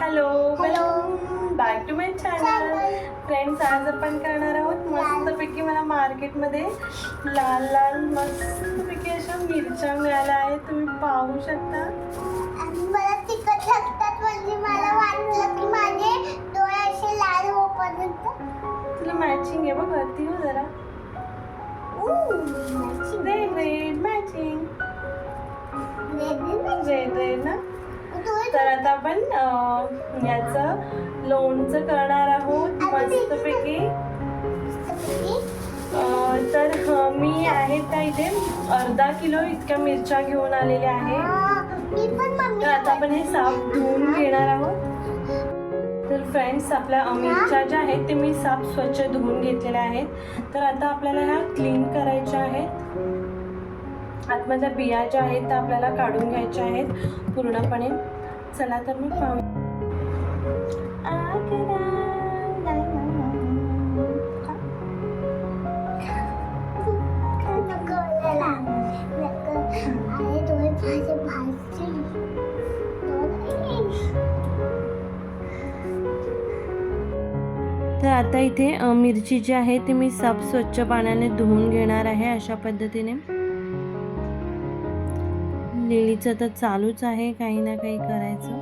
Hello welcome back to my channel friends आज आपण करणार आहोत मस्तपैकी मला मार्केटमध्ये लाल लाल मस्तपैकी अशा मिरच्या मिळाल्या आहेत. तुम्ही पाहू शकता. मला तिखट लागतात म्हणजे मला वाटलं की माझे डोळे असे लाल होईपर्यंत तुला मॅचिंग आहे बघ वरती हो जरा. रेड रेड मॅचिंग आता आपण याचं लोणचं करणार आहोत मस्तपैकी. तर मी आहे त्या इथे अर्धा किलो इतक्या मिरच्या घेऊन आलेल्या आहेत तर आता आपण हे साफ धुवून घेणार आहोत. तर फ्रेंड्स आपल्या मिरच्या ज्या आहेत ते मी साफ स्वच्छ धुवून घेतलेल्या आहेत. तर आता आपल्याला ह्या क्लीन करायच्या आहेत. आतमधल्या बिया ज्या आहेत त्या आपल्याला काढून घ्यायच्या आहेत पूर्णपणे. चला तर मी पाहू. तर आता इथे मिरची जी आहे ती मी साफ स्वच्छ पाण्याने धुवून घेणार आहे अशा पद्धतीने. लिलीचं तर चालूच आहे काही ना काही करायचं.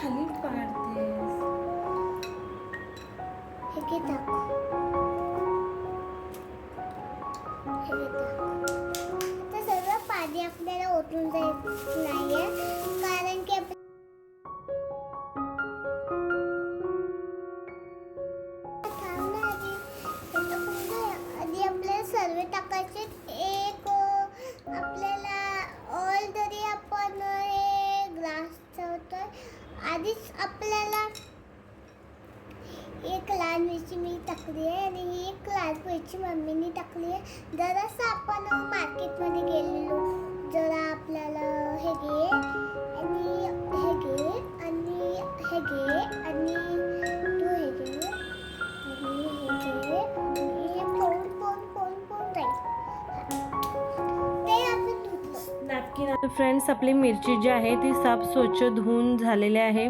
खाली पाडतेस. हे घे टाक हे घे टाक आता सर्व पाणी आपल्याला ओतून जायचं नाहीये कारण की आपण आधी. आपल्याला सर्व टाकायचे आमची मम्मीने टाकली आहे. जरासं आपण मार्केटमध्ये गेलेलो. जरा आपल्याला हे घे आणि हे घे आणि हे घे आणि तू हे घे आणि हे घे आणि ते आपण धुतलं. नॅपकिन. फ्रेंड्स आपली मिरची जी आहे ती साफ स्वच्छ धुवून झालेली आहे.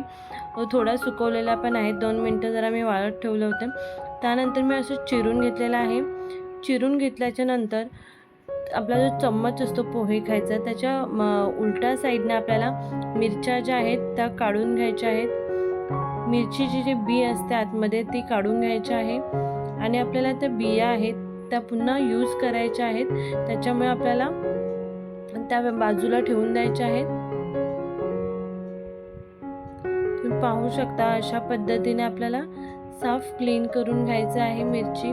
थोडा सुकवलेला पण आहे दोन मिनटं जरा मी वाळत ठेवलं होतं. त्यानंतर मी असं चिरून घेतलेलं आहे. चिरून घेतल्याच्या नंतर आपला जो चम्मच असतो पोहे खायचा त्याच्या म, उलट्या साईडने आपल्याला मिरच्या ज्या आहेत त्या काढून घ्यायच्या आहेत. मिरचीची जी बी असते आतमध्ये ती काढून घ्यायची आहे. आणि आपल्याला त्या बिया आहेत त्या पुन्हा यूज करायच्या आहेत. त्याच्यामुळे आपल्याला त्या बाजूला ठेवून द्यायच्या आहेत. तुम्ही पाहू शकता अशा पद्धतीने आपल्याला साफ क्लीन करून घ्यायचं आहे मिरची.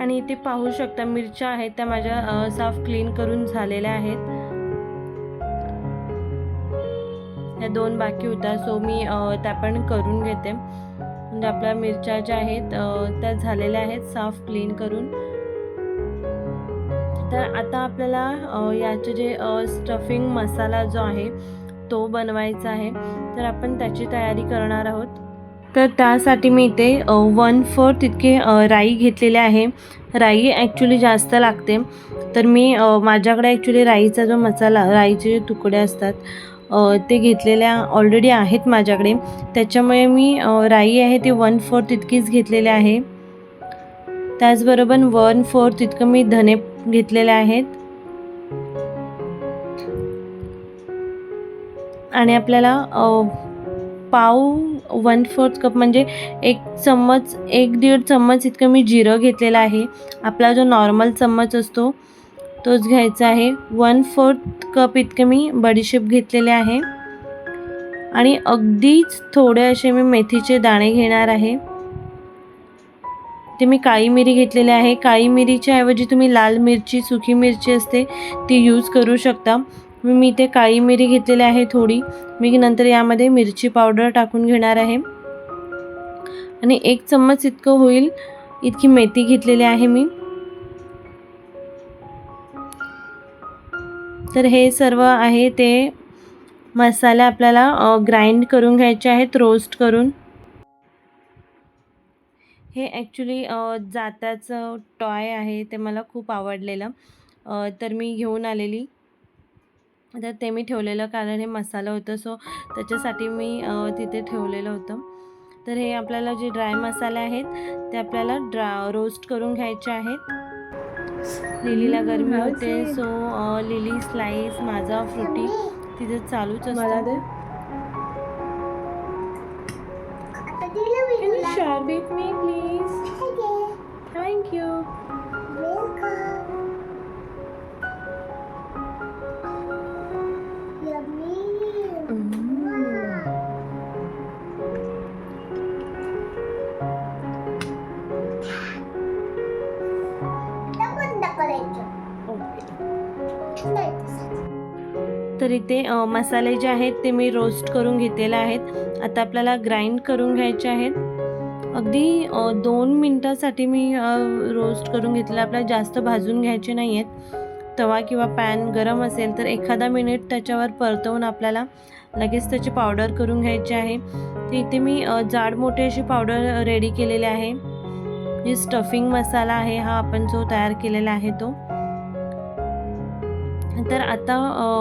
आणि इथे पाहू शकता मिरच्या आहेत त्या माझ्या साफ क्लीन करून झालेल्या आहेत. या दोन बाकी होत्या सो मी त्या पण करून घेते. म्हणजे आपल्या मिरच्या ज्या आहेत त्या झालेल्या आहेत साफ क्लीन करून. तर आता आपल्याला याचे जे स्टफिंग मसाला जो आहे तो बनवायचा आहे. तर आपण त्याची तयारी करणार आहोत. तर त्यासाठी मी इथे वन फोर्थ इतके राई घेतलेले आहे. राई ॲक्च्युली जास्त लागते. तर मी माझ्याकडे ॲक्च्युली राईचा जो मसाला राईचे जे तुकडे असतात ते घेतलेल्या ऑलरेडी आहेत माझ्याकडे. त्याच्यामुळे मी राई आहे ती वन फोर्थ इतकीच घेतलेले आहे. त्याचबरोबर वन फोर्थ इतकं मी धने घेतलेले आहेत. आणि आपल्याला पाव वन फोर्थ कप म्हणजे एक चम्मच एक दीड चम्मच इतकं मी जिरं घेतलेलं आहे. आपला जो नॉर्मल चम्मच असतो तोच घ्यायचा आहे. वन फोर्थ कप इतकं मी बडीशेप घेतलेले आहे. आणि अगदीच थोडे असे मी मेथीचे दाणे घेणार आहे. ते मी काळी मिरी घेतलेली आहे. काळी मिरीच्या ऐवजी तुम्ही लाल मिरची सुकी मिरची असते ती यूज करू शकता. मी मी इथे काळी मिरी घेतलेली आहे थोडी. मी नंतर यामध्ये मिरची पावडर टाकून घेणार आहे. आणि एक चम्मच इतकं होईल इतकी मेथी घेतलेली आहे मी. तर हे सर्व आहे ते मसाले आपल्याला ग्राइंड करून घ्यायचे आहेत रोस्ट करून. हे ॲक्च्युली जात्याचं टॉय आहे ते मला खूप आवडलेलं. तर मी घेऊन आलेली. तर ते मी ठेवलेलं कारण हे मसाला होतं सो त्याच्यासाठी मी तिथे ठेवलेलं होतं. तर हे आपल्याला जे ड्राय मसाले आहेत ते आपल्याला ड्रा रोस्ट करून घ्यायचे आहेत. लिलीला गरमी होते so uh, Lily Slice Maaza Frooti तिथे चालूच असतं. शेअर विथ मी प्लीज हे घे. Thank you Welcome. तर इथे मसाले जे आहेत ते मी रोस्ट करून घेतलेले आहेत. आता आपल्याला ग्राइंड करून घ्यायचे आहेत. अगदी दोन मिनटासाठी मी रोस्ट करून घेतलेलं. आपल्याला जास्त भाजून घ्यायचे नाही आहेत. तवा किंवा पॅन गरम असेल तर एखादा मिनिट त्याच्यावर परतवून आपल्याला लगेच त्याची पावडर करून घ्यायची आहे. तर इथे मी जाड मोठी अशी पावडर रेडी केलेली आहे. जी स्टफिंग मसाला आहे हा आपण जो तयार केलेला आहे तो. तर आता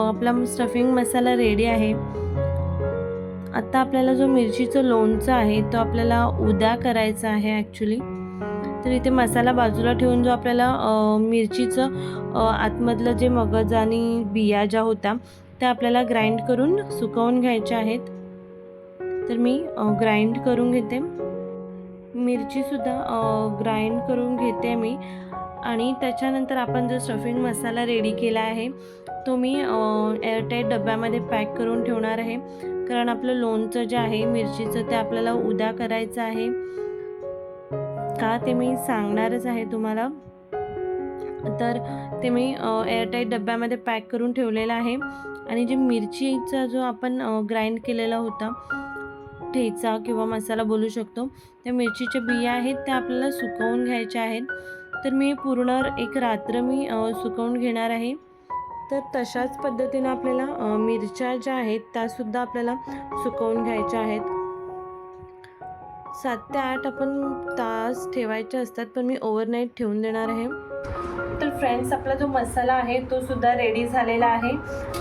आपला स्टफिंग मसाला रेडी आहे. आता आपल्याला जो मिरचीचं लोणचं आहे तो आपल्याला उद्या करायचा आहे ॲक्च्युली तर इथे मसाला बाजूला ठेवून जो आपल्याला मिरचीचं आतमधलं जे मगज आणि बिया ज्या होत्या त्या आपल्याला ग्राइंड करून सुकवून घ्यायच्या आहेत. तर मी ग्राइंड करून घेते. मिरचीसुद्धा ग्राइंड करून घेते मी. आणि त्याच्यानंतर आपण जो स्टफिंग मसाला रेडी केला आहे तो मी एअरटाईट डब्यामध्ये पॅक करून ठेवणार आहे. कारण आपलं लोणचं जे आहे मिरचीचं ते आपल्याला उद्या करायचं आहे. का ते मी सांगणारच आहे तुम्हाला. तर ते मी एअरटाईट डब्यामध्ये पॅक करून ठेवलेलं आहे. आणि जे मिरचीचा जो आपण ग्राइंड केलेला होता ठेचा किंवा मसाला बोलू शकतो त्या मिरचीच्या बिया आहेत त्या आपल्याला सुकवून घ्यायच्या आहेत. तर मी पूर्ण एक रात्र मी सुकवून घेणार आहे. तर तशाच पद्धतीनं आपल्याला मिरच्या ज्या आहेत त्यासुद्धा आपल्याला सुकवून घ्यायच्या आहेत. सात ते आठ आपण तास ठेवायचे असतात पण मी ओव्हरनाईट ठेवून देणार आहे. तर फ्रेंड्स आपला जो मसाला आहे तो सुद्धा रेडी झालेला आहे.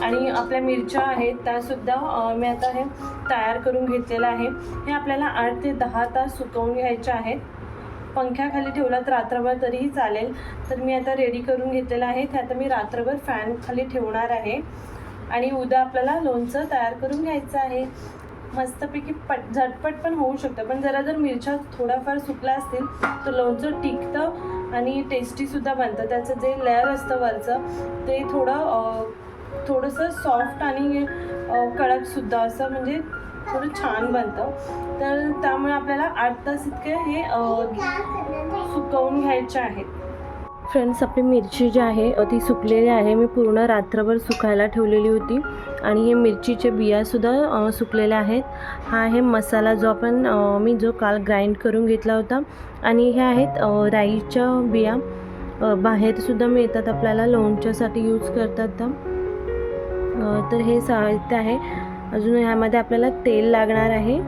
आणि आपल्या मिरच्या आहेत त्यासुद्धा मी आता हे तयार करून घेतलेलं आहे हे आपल्याला आठ ते दहा तास सुकवून घ्यायचे आहेत. पंख्याखाली ठेवला तर रात्रभर तरीही चालेल. तर मी आता रेडी करून घेतलेलं आहे. ते आता मी रात्रभर फॅन खाली ठेवणार आहे. आणि उद्या आपल्याला लोणचं तयार करून घ्यायचं आहे. मस्तपैकी पट झटपट पण होऊ शकतं. पण जरा जर मिरच्या थोड्याफार सुकल्या असतील तर लोणचं टिकतं आणि टेस्टीसुद्धा बनतं. त्याचं जे लेअर असतं वरचं ते थोडं थोडंसं सॉफ्ट आणि कडकसुद्धा असं म्हणजे थोडं छान बनतं. तर त्यामुळे आपल्याला आठ तास इतके हे सुकवून घ्यायचे आहेत. फ्रेंड्स आपली मिरची जी आहे ती सुकलेली आहे. मी पूर्ण रात्रभर सुकायला ठेवलेली होती. आणि हे मिरचीचे बियासुद्धा सुकलेल्या आहेत. हा आहे मसाला जो आपण मी जो काल ग्राइंड करून घेतला होता. आणि हे आहेत राईच्या बिया. बाहेरसुद्धा मिळतात. आपल्याला लोणच्यासाठी यूज करतात तर हे साहित्य आहे. अजून ह्यामध्ये आपल्याला तेल लागणार आहे.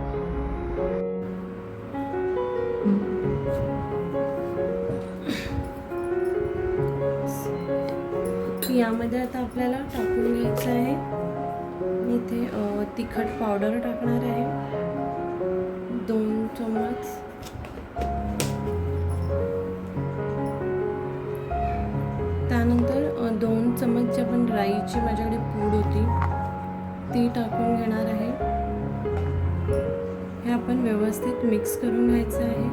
यामध्ये आता आपल्याला टाकून घ्यायचं आहे. इथे तिखट पावडर टाकणार आहे. दोन चम्मच. त्यानंतर दोन चम्मच जी आपण राईची माझ्याकडे पूड होती ती टाकून घेणार आहे. हे आपण व्यवस्थित मिक्स करून घ्यायचं आहे.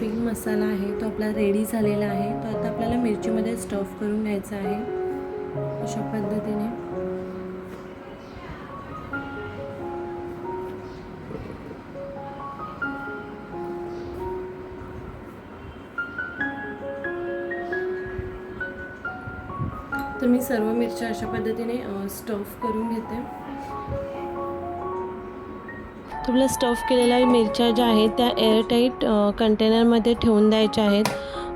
स्टफिंग मसाला आहे तो आपला रेडी झालेला आहे. तो आता आपल्याला मिरचीमध्ये स्टफ करून घ्यायचा आहे. अशा पद्धतीने. तर मी सर्व मिरच्या अशा पद्धतीने स्टफ करून घेते. तुला स्टफ केलेल्या मिरच्या ज्या आहेत त्या एअरटाईट कंटेनरमध्ये ठेवून द्यायच्या आहेत.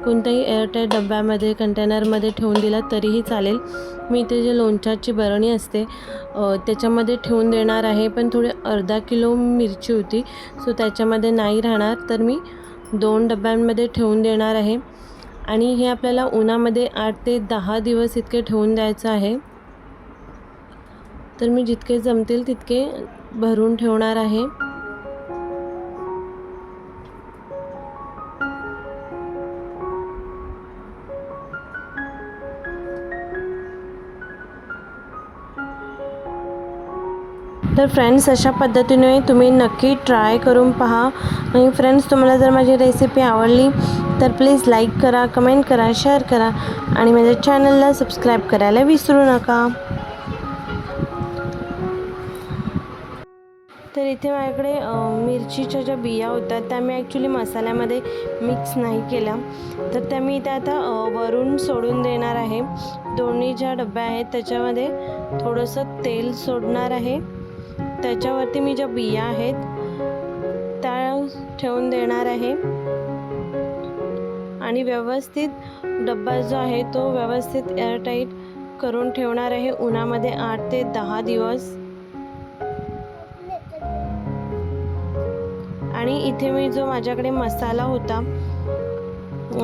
कोणत्याही एअरटाईट डब्यामध्ये कंटेनरमध्ये ठेवून दिला तरीही चालेल. मी इथे जे लोणच्याची बरणी असते त्याच्यामध्ये ठेवून देणार आहे. पण थोडी अर्धा किलो मिरची होती सो त्याच्यामध्ये नाही राहणार. तर मी दोन डब्यांमध्ये ठेवून देणार आहे. आणि हे आपल्याला उन्हामध्ये आठ ते दहा दिवस इतके ठेवून द्यायचं आहे. तर मी जितके जमतील तितके भरून ठेवणार आहे. तर फ्रेंड्स अशा पद्धतीने तुम्ही नक्की ट्राय करून पहा. आणि फ्रेंड्स तुम्हाला जर माझी रेसिपी आवडली तर प्लीज लाईक करा कमेंट करा शेअर करा. आणि माझ्या चॅनलला सबस्क्राईब करायला विसरू नका. तर इथे माझ्याकडे मिरचीच्या ज्या बिया होत्या त्या मी ॲक्च्युली मसाल्यामध्ये मिक्स नाही केल्या. तर त्या मी त्या आता वरून सोडून देणार आहे. दोन्ही ज्या डब्या आहेत त्याच्यामध्ये थोडंसं तेल सोडणार आहे. त्याच्यावरती मी ज्या बिया आहेत त्या ठेवून देणार आहे. आणि व्यवस्थित डब्बा जो आहे तो व्यवस्थित एअरटाईट करून ठेवणार आहे. उन्हामध्ये आठ ते दहा दिवस. आणि इथे मी जो माझ्याकडे मसाला होता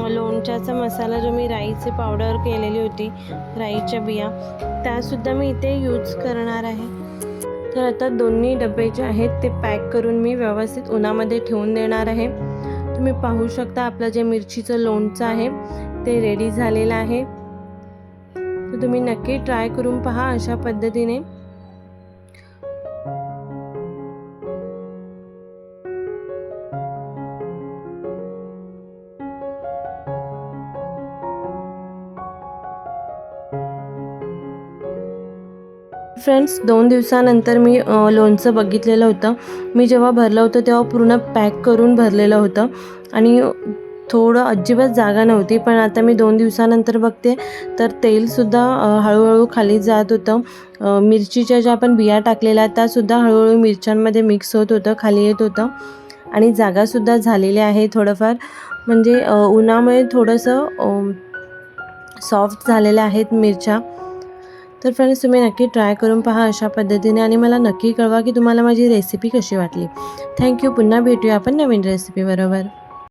लोणच्याचा मसाला जो मी राईची पावडर केलेली होती राईच्या बिया त्यासुद्धा मी इथे यूज करणार आहे. तर आता दोन्ही डबे जे आहेत ते पॅक करून मी व्यवस्थित उन्हामध्ये ठेवून देणार आहे. तुम्ही पाहू शकता आपलं जे मिरचीचं लोणचं आहे ते रेडी झालेलं आहे. तर तुम्ही नक्की ट्राय करून पहा अशा पद्धतीने. फ्रेंड्स दोन दिवसानंतर मी लोणचं बघितलेलं होतं. मी जेव्हा भरलं होतं तेव्हा पूर्ण पॅक करून भरलेलं होतं. आणि थोडं अजिबात जागा नव्हती पण आता मी दोन दिवसानंतर बघते. तर तेलसुद्धा हळूहळू खाली जात होतं. मिरचीच्या ज्या आपण बिया टाकलेल्या त्यासुद्धा हळूहळू मिरच्यांमध्ये मिक्स होत होतं खाली येत होतं. आणि जागासुद्धा झालेली आहे थोडंफार. म्हणजे उन्हामुळे थोडंसं सॉफ्ट झालेल्या आहेत मिरच्या. तर फ्रेंड्स तुम्ही नक्की ट्राय करून पहा अशा पद्धतीने आणि मला नक्की कळवा की तुम्हाला माझी रेसिपी कशी वाटली. थँक्यू पुन्हा भेटूया आपण नवीन रेसिपी बरोबर.